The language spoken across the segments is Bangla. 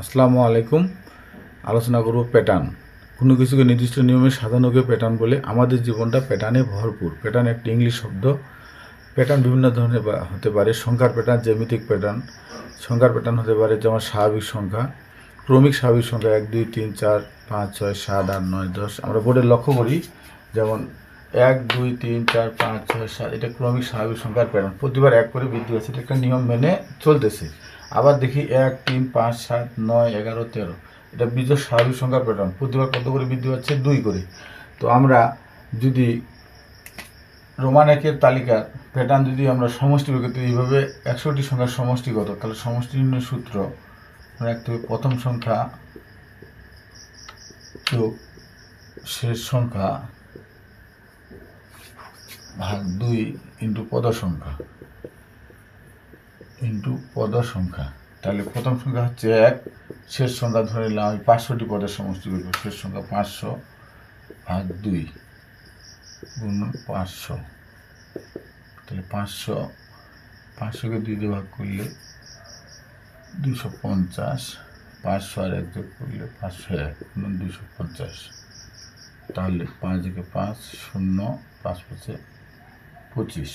আসসালামু আলাইকুম। আলোচনা করব প্যাটার্ন কোনো কিছুকে নির্দিষ্ট নিয়মে সাজানোকে প্যাটার্ন বলে। আমাদের জীবনটা প্যাটার্নে ভরপুর। প্যাটার্ন একটি ইংলিশ শব্দ। প্যাটার্ন বিভিন্ন ধরনের হতে পারে। সংখ্যার প্যাটার্ন জ্যামিতিক প্যাটার্ন সংখ্যার প্যাটার্ন হতে পারে যেমন স্বাভাবিক সংখ্যা। ক্রমিক স্বাভাবিক সংখ্যা এক, দুই, তিন, চার, পাঁচ, ছয়, সাত, আট, নয়, দশ। আমরা বোর্ডে লক্ষ্য করি। যেমন এক, দুই, তিন, চার, পাঁচ, ছয়, সাত। এটা ক্রমিক স্বাভাবিক সংখ্যার প্যাটার্ন প্রতিবার এক করে বৃদ্ধি আছে এটা একটা নিয়ম মেনে চলতেছে। আবার দেখি এক, তিন, পাঁচ, সাত, নয়, এগারো, তেরো। এটা বিজয় স্বাভাবিক সংখ্যার প্যাটার্ন প্রতিবার কত করে বৃদ্ধি পাচ্ছে দুই করে। তো আমরা যদি রোমান একের তালিকার প্যাটার্ন যদি আমরা সমষ্টি করতে এইভাবে একশোটি সংখ্যার সমষ্টিগত তাহলে সমষ্টি নির্ণয় সূত্র রাখতে হবে প্রথম সংখ্যা শেষ সংখ্যা ভাগ দুই ইন্টু পদ সংখ্যা ইন্টু পদ সংখ্যা। তাহলে প্রথম সংখ্যা হচ্ছে এক, শেষ সংখ্যা ধরে নিলাম আমি পাঁচশোটি পদের সমষ্টি করব, শেষ সংখ্যা পাঁচশো ভাগ দুই গুণ পাঁচশো। তাহলে পাঁচশো, পাঁচশোকে দুই দিয়ে ভাগ করলে দুশো পঞ্চাশ, পাঁচশো আর এক যোগ করলে পাঁচশো এক গুণ দুশো পঞ্চাশ। তাহলে পাঁচ থেকে পাঁচ, শূন্য, পাঁচ পাঁচে পঁচিশ।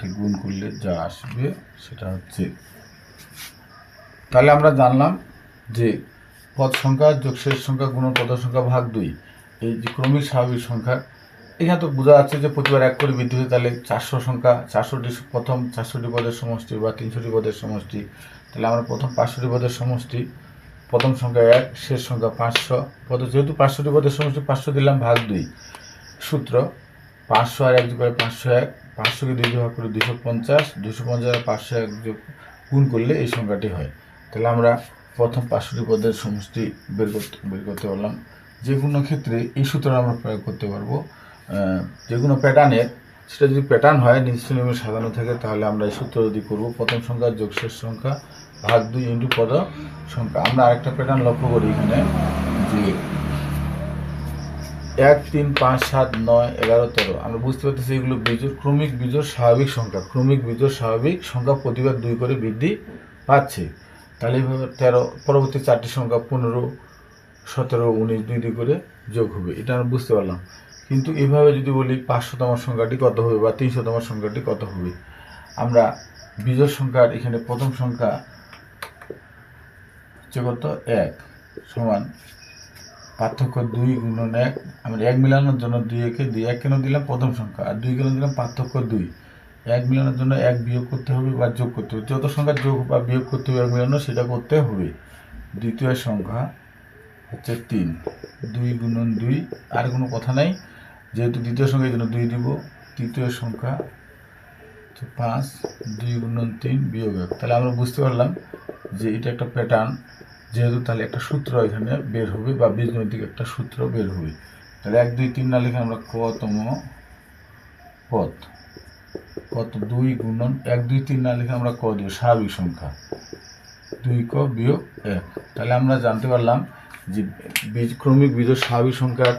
এটা গুণ করলে যা আসবে সেটা হচ্ছে। তাহলে আমরা জানলাম যে পদ সংখ্যা যোগ শেষ সংখ্যা গুণ পদ সংখ্যা ভাগ দুই, এই যে ক্রমিক স্বাভাবিক সংখ্যা, এখানে তো বোঝা যাচ্ছে যে প্রতিবার এক করে বৃদ্ধি হয়ে তাহলে চারশো সংখ্যা চারশোটি প্রথম, চারশোটি পদের সমষ্টি বা তিনশোটি পদের সমষ্টি, তাহলে আমরা প্রথম পাঁচশোটি পদের সমষ্টি, প্রথম সংখ্যা এক, শেষ সংখ্যা পাঁচশো, পদ যেহেতু পাঁচশোটি পদের সমষ্টি, পাঁচশো দিলাম ভাগ দুই। সূত্র পাঁচশো আর এক করে পাঁচশো এক পাঁচশোকে দুই ভাগ করে দুশো পঞ্চাশ দুশো পঞ্চাশ পাঁচশো এক গুণ করলে এই সংখ্যাটি হয়। তাহলে আমরা প্রথম পাঁচশোটি পদের সমষ্টি বের করতে বের করতে পারলাম। যে কোনো ক্ষেত্রে এই সূত্র আমরা প্রয়োগ করতে পারব। যে কোনো প্যাটার্নের সেটা যদি প্যাটার্ন হয়, নির্দিষ্ট নিয়মে সাজানো থাকে, তাহলে আমরা এই সূত্র যদি করব, প্রথম সংখ্যা যোগ শেষ সংখ্যা, ভাগ দুই ইন্টু পদ সংখ্যা। আমরা আরেকটা প্যাটার্ন লক্ষ্য করি এখানে, যে এক তিন পাঁচ সাত নয় এগারো তেরো। আমরা বুঝতে পারতেছি এগুলো বীজোর ক্রমিক বীজোর স্বাভাবিক সংখ্যা। ক্রমিক বীজোর স্বাভাবিক সংখ্যা প্রতিবার দুই করে বৃদ্ধি পাচ্ছে। তাহলে এইভাবে তেরো, পরবর্তী চারটি সংখ্যা পনেরো, সতেরো, উনিশ দুই দুই করে যোগ হবে। এটা আমরা বুঝতে পারলাম। কিন্তু এভাবে যদি বলি পাঁচশোতম সংখ্যাটি কত হবে বা তিনশোতম সংখ্যাটি কত হবে? আমরা বীজোর সংখ্যার এখানে প্রথম সংখ্যা হচ্ছে কত? এক সমান পার্থক্য দুই গুণন এক, আমরা এক মিলানোর জন্য দুই একে দুই, এক কেন দিলাম? প্রথম সংখ্যা। আর দুই কেন দিলাম? পার্থক্য দুই। এক মিলানোর জন্য এক বিয়োগ করতে হবে বা যোগ করতে হবে। যত সংখ্যা যোগ বা বিয়োগ করতে হবে এক মিলানো, সেটা করতে হবে। দ্বিতীয় সংখ্যা হচ্ছে তিন। দুই গুণন দুই, আর কোনো কথা নাই। যেহেতু দ্বিতীয় সংখ্যা জন্য দুই দিব। তৃতীয় সংখ্যা পাঁচ, দুই গুণন তিন, বিয়োগ এক। তাহলে আমরা বুঝতে পারলাম যে এটা একটা প্যাটার্ন যেহেতু তাহলে একটা সূত্র এখানে বের হবে বা বীজগণিতিক একটা সূত্র বের হবে। তাহলে এক, দুই, তিন না লিখে আমরা কতম পদ কত দুই গুণন এক, দুই, তিন না লিখে আমরা ক দিব, স্বাভাবিক সংখ্যা। দুই ক বিয়োগ এক। তাহলে আমরা জানতে পারলাম যে বীজ, ক্রমিক বীজ স্বাভাবিক সংখ্যার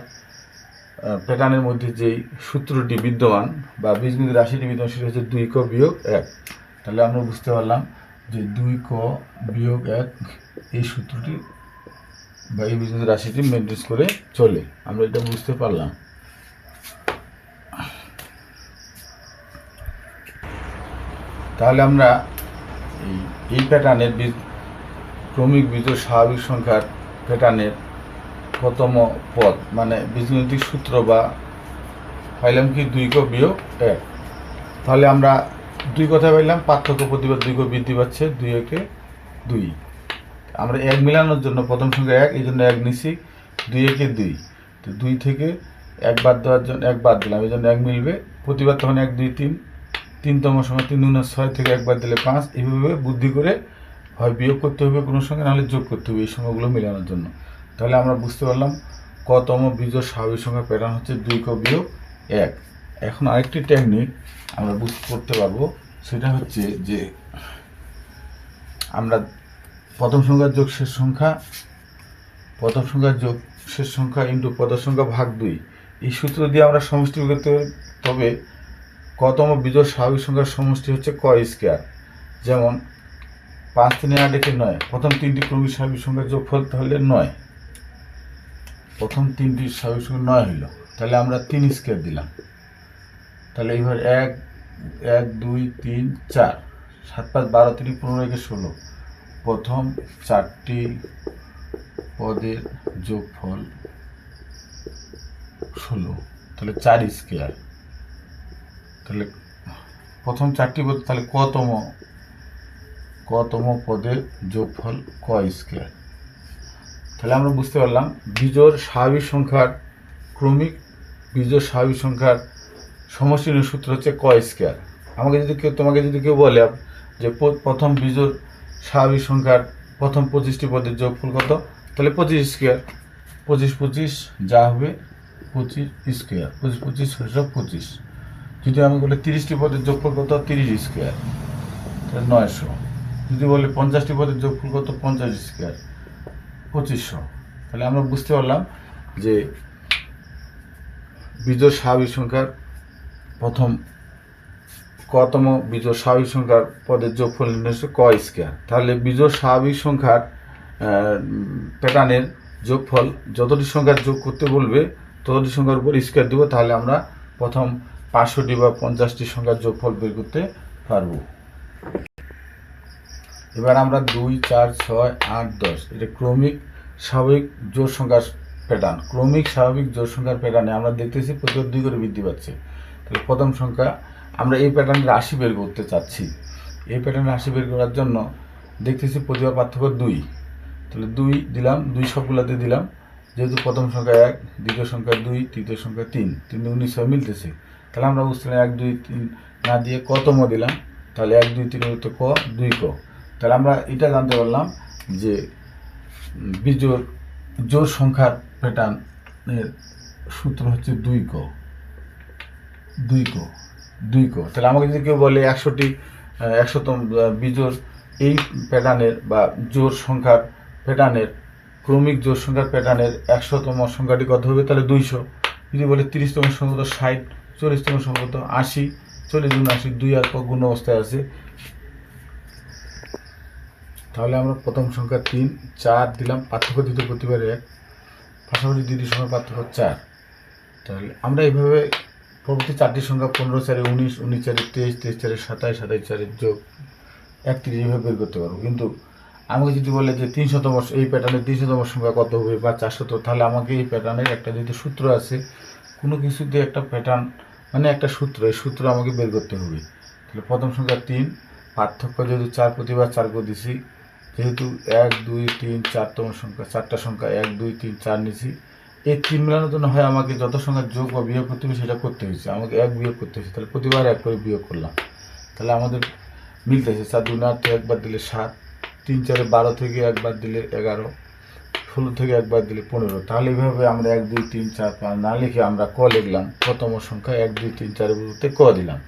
প্যাটার্নের মধ্যে যেই সূত্রটি বিদ্যমান বা বীজগণিত রাশিটি বিদ্যমান সেটা হচ্ছে দুই ক বিয়োগ এক। তাহলে আমরা বুঝতে পারলাম যে দুই ক বিয়োগ এক, এই সূত্রটি বা এই বীজগণিত রাশিটি মেনটেন করে চলে। আমরা এটা বুঝতে পারলাম। তাহলে আমরা এই প্যাটার্নের ক্রমিক বীজ স্বাভাবিক সংখ্যার প্যাটার্নের প্রথম পদ মানে বীজগণিতিক সূত্র বা পাইলাম কি দুই ক বিয়োগ এক। তাহলে আমরা দুই কথা পাইলাম পার্থক্য প্রতিবার দুই ক বৃদ্ধি পাচ্ছে, দুই একে দুই। আমরা এক মিলানোর জন্য প্রথম সংখ্যা এক, এই জন্য এক নিছি, দুই একে দুই। তো দুই থেকে এক বাদ দেওয়ার জন্য, এক বাদ দিলাম, এই জন্য এক মিলবে। প্রতিবার তখন এক, দুই, তিন। তিনতম সময় তিন গুণ ছয় থেকে একবার দিলে পাঁচ। এইভাবে বুদ্ধি করে হয় বিয়োগ করতে হবে কোনো সঙ্গে নাহলে যোগ করতে হবে এই সংখ্যাগুলো মেলানোর জন্য। তাহলে আমরা বুঝতে পারলাম কতম বীজ স্বাভাবিক সংখ্যা প্যাটার্ন হচ্ছে দুই ক বিয়োগ এক। এখন আরেকটি টেকনিক আমরা বুঝতে করতে পারব। সেটা হচ্ছে যে আমরা প্রথম সংখ্যার যোগ শেষ সংখ্যা, প্রথম সংখ্যার যোগ শেষ সংখ্যা ইন্টু পদ সংখ্যা ভাগ দুই। এই সূত্র দিয়ে আমরা সমষ্টি করতে তবে কতম বিজয় স্বাভাবিক সংখ্যার সমষ্টি হচ্ছে ক স্কোয়ার যেমন পাঁচ তিনে আট একে নয়, প্রথম তিনটি ক্রমিক স্বাভাবিক সংখ্যার যোগফল তাহলে নয়। প্রথম তিনটি স্বাভাবিক সংখ্যা নয় হইল, তাহলে আমরা তিন স্কোয়ার দিলাম। তাহলে এবার এক এক, দুই, তিন, চার। সাত, পাঁচ, বারো, তিন, পনেরো, একে ষোলো। প্রথম চারটি পদের যোগফল ষোলো। তাহলে চার স্কোয়ার। তাহলে প্রথম চারটি পদ, তাহলে কতম কতম পদের যোগফল ক স্কোয়ার? তাহলে আমরা বুঝতে পারলাম, বিজোড় স্বাভাবিক সংখ্যার ক্রমিক বিজোড় স্বাভাবিক সংখ্যার সমষ্টির সূত্র হচ্ছে ক স্কোয়ার। আমাকে যদি কেউ তোমাকে যদি কেউ বলে যে প্রথম বিজোড় স্বাভাবিক সংখ্যার প্রথম পঁচিশটি পদের যোগফল কত? তাহলে পঁচিশ স্কোয়ার। পঁচিশ পঁচিশ যা হবে পঁচিশ স্কোয়ার। পঁচিশ পঁচিশ ছয়শো পঁচিশ। যদি আমি বলি তিরিশটি পদের যোগফল কত? তিরিশ স্কোয়ার। তাহলে নয়শো। যদি বলে পঞ্চাশটি পদের যোগফল কত? পঞ্চাশ স্কোয়ার। পঁচিশশো। তাহলে আমরা বুঝতে পারলাম যে বিজোড় স্বাভাবিক সংখ্যার প্রথম কতম বিজোড় স্বাভাবিক সংখ্যার পদের যোগফল নির্ণয় হচ্ছে ক স্কোয়ার। তাহলে বিজোড় স্বাভাবিক সংখ্যার প্যাটার্নের যোগফল যতটি সংখ্যার যোগ করতে বলবে, ততটি সংখ্যার উপর স্কোয়ার দেবো, তাহলে আমরা প্রথম পাঁচশোটি বা পঞ্চাশটি সংখ্যার যোগফল বের করতে পারব। এবার আমরা দুই, চার, ছয়, আট, দশ, এটা ক্রমিক স্বাভাবিক জোর সংখ্যার প্যাটার্ন। ক্রমিক স্বাভাবিক জোর সংখ্যার প্যাটার্নে আমরা দেখতেছি প্রতিবার দুই করে বৃদ্ধি পাচ্ছে। প্রথম সংখ্যা, আমরা এই প্যাটার্নের রাশি বের করতে চাচ্ছি। এই প্যাটার্নের রাশি বের করার জন্য দেখতেছি প্রতিভা পার্থক্য দুই। তাহলে দুই দিলাম, দুই সবগুলোতে দিলাম। যেহেতু প্রথম সংখ্যা এক, দ্বিতীয় সংখ্যা দুই, তৃতীয় সংখ্যা তিন তিন উনিশ ছয় মিলতেছে। তাহলে আমরা বুঝলাম এক, দুই, তিন না দিয়ে কতম দিলাম? তাহলে এক, দুই তিন ক, দুই ক। তাহলে আমরা এটা জানতে পারলাম যে বিজোড় জোর সংখ্যার প্যাটার্নের সূত্র হচ্ছে দুই ক। দুই ক। দুই ক। তাহলে আমাকে যদি কেউ বলে একশোটি একশোতম বিজোড়, এই প্যাটার্নের বা জোর সংখ্যার প্যাটার্নের ক্রমিক জোর সংখ্যার প্যাটার্নের একশোতম সংখ্যাটি কত হবে? তাহলে দুইশো। যদি বলে তিরিশতম সংখ্যা তো ষাট, চল্লিশতম সংখ্যা আশি, চল্লিশ গুণ আশি, দুই আর গুণ অবস্থায় আছে। তাহলে আমরা প্রথম সংখ্যা তিন, চার দিলাম, পার্থক্য দিতে প্রতিবারে এক। পাশাপাশি দ্বিতীয় সংখ্যার পার্থক্য চার। তাহলে আমরা এইভাবে পরবর্তী চারটি সংখ্যা পনেরো, চারে উনিশ উনিশ, চারে তেইশ তেইশ, চারে সাতাইশ সাতাইশ চারে যোগ। একত্রিশ এইভাবে বের করতে পারব। কিন্তু আমাকে যদি বলে যে তিনশতম এই প্যাটার্নের তিনশতম সংখ্যা কত হবে বা চারশত, তাহলে আমাকে এই প্যাটার্নের একটা যদি সূত্র আছে, কোনো কিছুতে একটা প্যাটার্ন মানে একটা সূত্র, এই সূত্র আমাকে বের করতে হবে। তাহলে প্রথম সংখ্যা তিন, পার্থক্য যেহেতু চার প্রতিবার চার করে দিছি, যেহেতু এক, দুই, তিন, চারতম সংখ্যা, চারটা সংখ্যা, এক, দুই, তিন, চার নিছি এই তিন মেলানোর জন্য হয় আমাকে যত সংখ্যা যোগ বা বিয়োগ করতে হবে সেটা করতে হয়েছে। আমাকে এক বিয়োগ করতে হয়েছে। তাহলে প্রতিবার এক করে বিয়োগ করলাম। তাহলে আমাদের মিলতেছে চার, দুই, আট, একবার দিলে সাত, তিন, চারে বারো থেকে একবার দিলে এগারো, ষোলো থেকে একবার দিলে পনেরো। তাহলে এইভাবে আমরা এক, দুই, তিন, চার, পাঁচ না লিখে আমরা ক লিখলাম? প্রথম সংখ্যা এক, দুই, তিন, চারের বলতে ক দিলাম।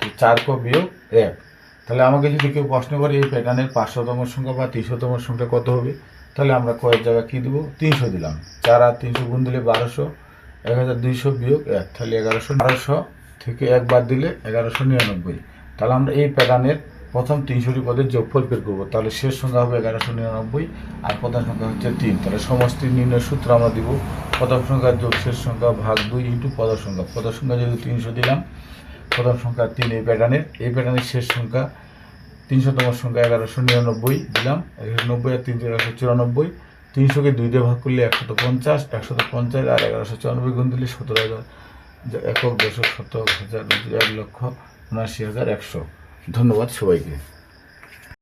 তো চার ক বিয়োগ এক। তাহলে আমাকে যদি কেউ প্রশ্ন করে এই প্যাটার্নের পাঁচশোতম সংখ্যা বা তিনশোতম সংখ্যা কত হবে? তাহলে আমরা কয়েক জায়গায় কী দেবো? তিনশো দিলাম। চার আর তিনশো গুণ দিলে বারোশো, এক হাজার দুইশো বিয়োগ এক, তাহলে এগারোশো, বারোশো থেকে একবার দিলে এগারোশো নিরানব্বই। তাহলে আমরা এই প্যাটার্নের প্রথম তিনশোটি পদের যোগফল বের করব। তাহলে শেষ সংখ্যা হবে এগারোশো নিরানব্বই আর প্রধান সংখ্যা হচ্ছে তিন। তাহলে সমষ্টি নির্ণয় সূত্র আমরা দিব। প্রথম সংখ্যা যোগ, শেষ সংখ্যা ভাগ দুই ইন্টু পদের সংখ্যা। পদের সংখ্যা যেহেতু তিনশো দিলাম, প্রথম সংখ্যা তিন এই প্যাটার্নের এই প্যাটার্নের শেষ সংখ্যা তিনশোতম সংখ্যা এগারোশো নিরানব্বই দিলাম, এগারোশো নব্বই আর তিনশো এগারোশো চুরানব্বই। তিনশোকে দুই দিয়ে ভাগ করলে একশত পঞ্চাশ একশত পঞ্চাশ আর এগারোশো চুরানব্বই গুণ দিলে সতেরো হাজার একক দশক শতক হাজার, এক লক্ষ উনআশি হাজার একশো। ধন্যবাদ সবাইকে।